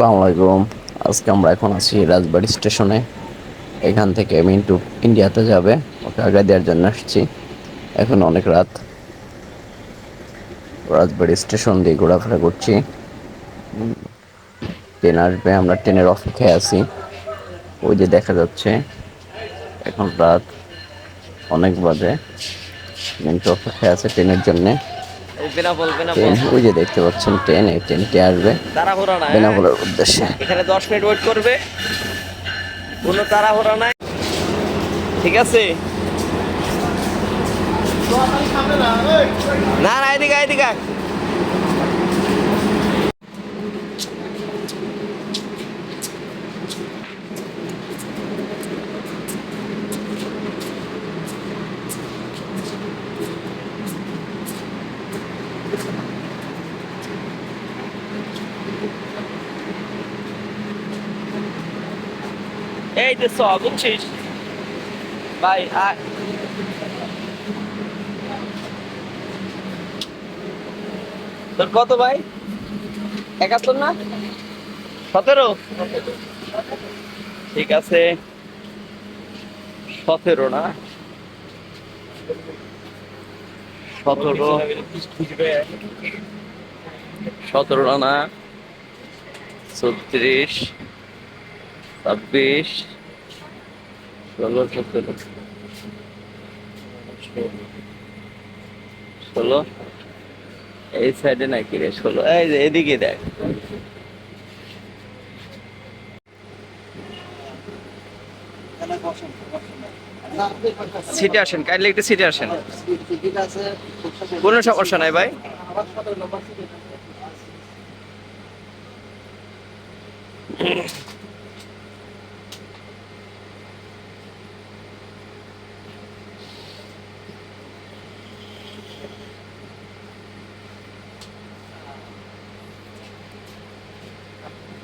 আসসালামু আলাইকুম আজকে আমরা এখন আছি রাজবাড়ি স্টেশনে। এখান থেকে মিন্টু ইন্ডিয়াতে যাবে। ওকে আগে দেওয়ার জন্য আসছি। এখন অনেক রাত। রাজবাড়ি স্টেশন দিয়ে ঘোরাফেরা করছি। ট্রেন আসবে, আমরা ট্রেনের অপেক্ষায় আছি। ওই যে দেখা যাচ্ছে, এখন রাত অনেক বাজে। মিন্টু অপেক্ষায় আছে ট্রেনের জন্যে। ট্রেন ওই যে দেখতে পাচ্ছেন ট্রেন এই ট্রেনটি আসবে বেনাপোলের উদ্দেশ্যে। এখানে দশ মিনিট ওয়েট করবে। কোনো তাড়াহুড়া নাই। ঠিক আছে? না না এদিকে এদিকে এই যে চ বুঝছিস? ভাই আয় তোর কত ভাই? একাত্তর না? সতেরো? ঠিক আছে। সতেরো না? সতেরো। সতেরো না? ছত্রিশ। ছাব্বিশ, ষোলো, সতেরো। ষোলো? এই সাইডে নাকি রে, ষোলো। এই এদিকে দেখ। সিটে আসেন, কাইন্ডলি একটু সিটে আসেন। কোনো সমস্যা নাই ভাই।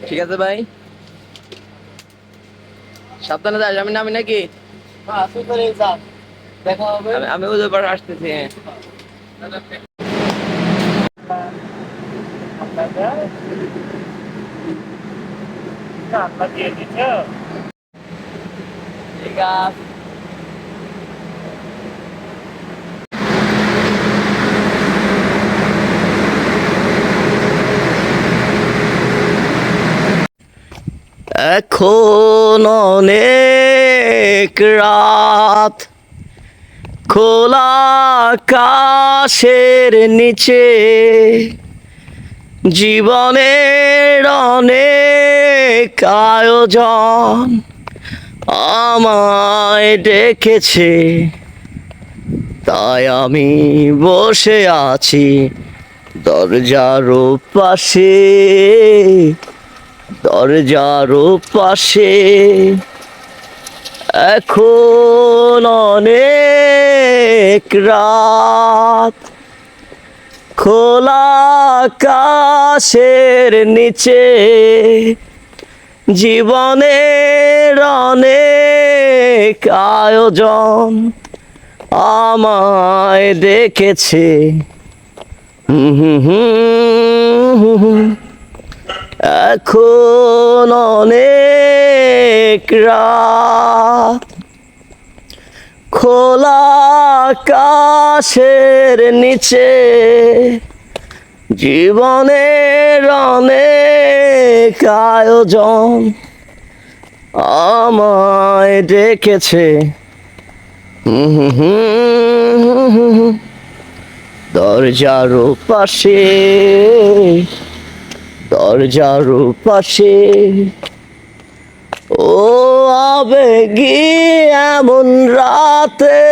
ঠিক আছে ভাই সাবধানে যাস আমি নামি নাকি আমি ওদের পাশে আসতেছি হ্যাঁ। ঠিক আছে এখন অনেক রাত। খোলা আকাশের নিচে জীবনের অনেক আয়োজন আমায় ডেকেছে। তাই আমি বসে আছি দরজার পাশে। দরজার পাশে। এখন অনেক রাত। খোলা আকাশের নিচে জীবনের অনেক আয়োজন আমায় দেখেছে। হুম হুম হুম হুম। এখন অনেক রাত খোলা আকাশের নিচে জীবনের অনেক আয়োজন আমায় ডেকেছে। দরজার পাশে দরজার পাশে। ও আবেগি এমন রাতে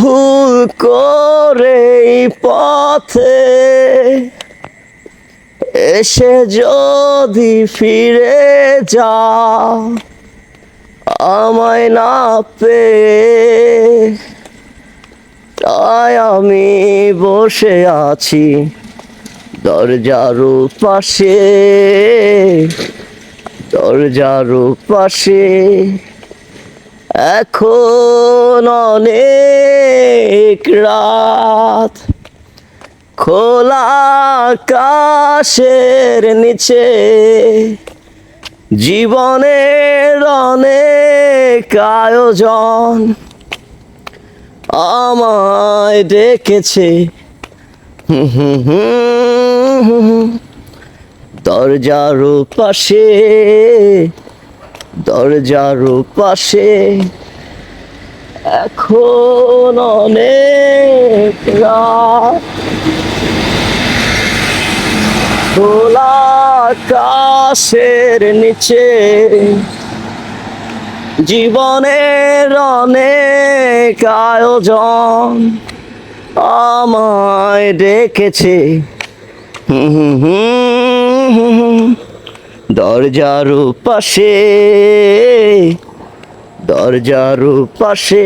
ভুল করে পথে এসে যদি ফিরে যা, আমায় না পেয়ে, তাই আমি বসে আছি। দরজার পাশে দরজার পাশে এখন অনেক রাত খোলা আকাশের নিচে জীবনের অনেক আয়োজন আমায় ডেকেছে হুম হুম হুম। দরজার পাশে দরজার পাশে এখন অনেক আকাশের নিচে জীবনের অনেক আয়োজন আমায় ডেকেছে। দরজার পাশে দরজার পাশে।